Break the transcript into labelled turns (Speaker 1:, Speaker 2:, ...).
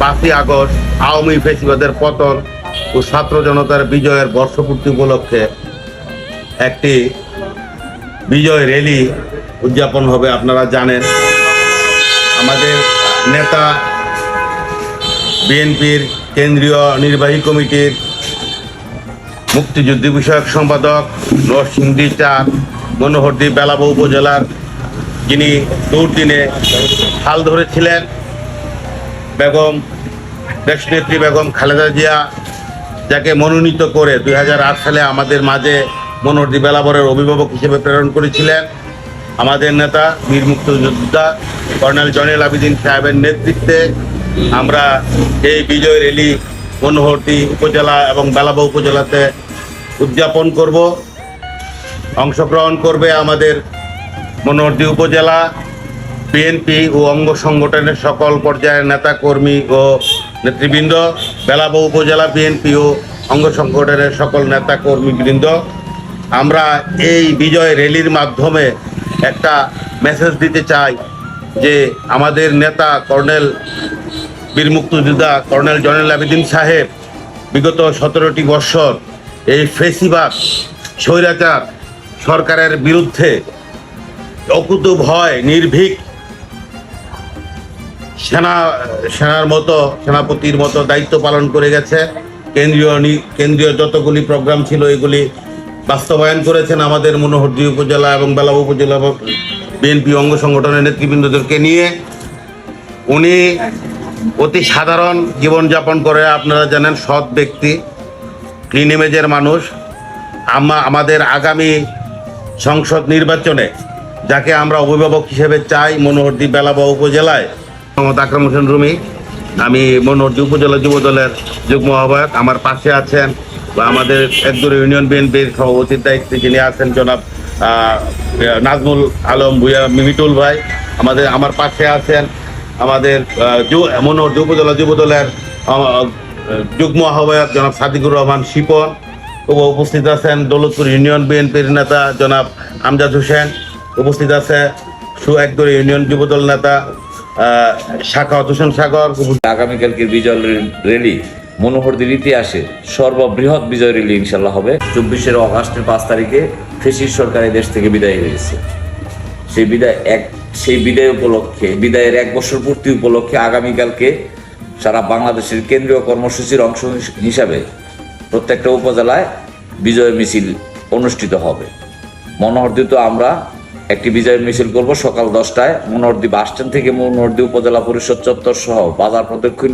Speaker 1: পাঁচই আগস্ট আওয়ামী ফেসিবাদের পতন ও ছাত্র জনতার বিজয়ের বর্ষপূর্তি উপলক্ষে একটি বিজয় র্যালি উদযাপন হবে, আপনারা জানেন। আমাদের নেতা বিএনপির কেন্দ্রীয় নির্বাহী কমিটির মুক্তিযুদ্ধ বিষয়ক সম্পাদক নরসিংদী চার মনোহরদী বেলাবো উপজেলার যিনি দুর্দিনে হাল ধরেছিলেন বেগম, দেশনেত্রী বেগম খালেদা জিয়া, যাকে মনোনীত করে দুই হাজার আট সালে আমাদের মাঝে মনোহরদী বেলাবরের অভিভাবক হিসেবে প্রেরণ করেছিলেন আমাদের নেতা বীর মুক্তিযোদ্ধা কর্নেল জনেল আবিদিন সাহেবের নেতৃত্বে। আমরা এই বিজয় র্যালি মনোহরটি উপজেলা এবং বেলাবা উপজেলাতে উদযাপন করব। অংশগ্রহণ করবে আমাদের মনোহরদী উপজেলা। বিএনপি ও অঙ্গ সংগঠনের সকল পর্যায়ের নেতা কর্মী ও নেতৃবৃন্দ, বেলাবো উপজেলা বিএনপি ও অঙ্গ সংগঠনের সকল নেতা কর্মীবৃন্দ আমরা এই বিজয় র্যালির মাধ্যমে একটা মেসেজ দিতে চাই যে আমাদের নেতা কর্নেল বীর মুক্তিযোদ্ধা কর্নেল জনেল আবেদিন সাহেব, বিগত সতেরোটি বৎসর এই ফেসিবাদ, স্বৈরাচার সরকারের বিরুদ্ধে অকুত ভয় নির্ভীক সেনা, সেনার মতো, সেনাপতির মতো দায়িত্ব পালন করে গেছে। কেন্দ্রীয় কেন্দ্রীয় যতগুলি প্রোগ্রাম ছিল, এগুলি বাস্তবায়ন করেছেন আমাদের মনোহরদী উপজেলা এবং বেলাব উপজেলা বিএনপি অঙ্গ সংগঠনের নেতৃবৃন্দদেরকে নিয়ে। উনি অতি সাধারণ জীবনযাপন করে আপনারা জানেন, সৎ ব্যক্তি ক্লিন ইমেজের মানুষ। আমা, আমাদের আগামী সংসদ নির্বাচনে যাকে আমরা অভিভাবক হিসেবে চাই মনোহরদী বেলাবা উপজেলায় মোহাম্মদ আকরাম হোসেন রুমি, আমি মনোহরদী উপজেলা যুব দলের যুগ্ম আহ্বায়ক। আমার পাশে আছেন বা আমাদের একদূর ইউনিয়ন বিএনপির সভাপতির দায়িত্বে যিনি আছেন জনাব নাজমুল আলম ভুয়া মিমিটুল ভাই। আমাদের, আমার পাশে আছেন আমাদের মনোহরদী উপজেলা যুব দলের যুগ্ম আহ্বায়ক জনাব সাদিকুর রহমান শিপন। ও উপস্থিত আছেন দৌলতপুর ইউনিয়ন বিএনপির নেতা জনাব আমজাদ হোসেন। উপস্থিত আছে সু, একদর ইউনিয়ন যুবদল নেতা শাখাওয়াত হোসেন সাগর
Speaker 2: আগামীকালকের বিজয় র্যালি মনোহরদের ইতিহাসে সর্ববৃহৎ বিজয় র্যালি ইনশাল্লাহ হবে। চব্বিশের অগাস্টের পাঁচ তারিখে ফেসির সরকার দেশ থেকে বিদায় হয়ে গেছে। সেই বিদায় এক সেই বিদায় উপলক্ষে, বিদায়ের এক বছর পূর্তি উপলক্ষে আগামীকালকে সারা বাংলাদেশের কেন্দ্রীয় কর্মসূচির অংশ হিসাবে প্রত্যেকটা উপজেলায় বিজয় মিছিল অনুষ্ঠিত হবে। মনোহরদীতে আমরা একটি বিজয় মিছিল করব সকাল দশটায়। মনোহরদী বাসস্ট্যান্ড থেকে মনোহরদী উপজেলা পরিষদ চত্বর সহ বাজার প্রদক্ষিণ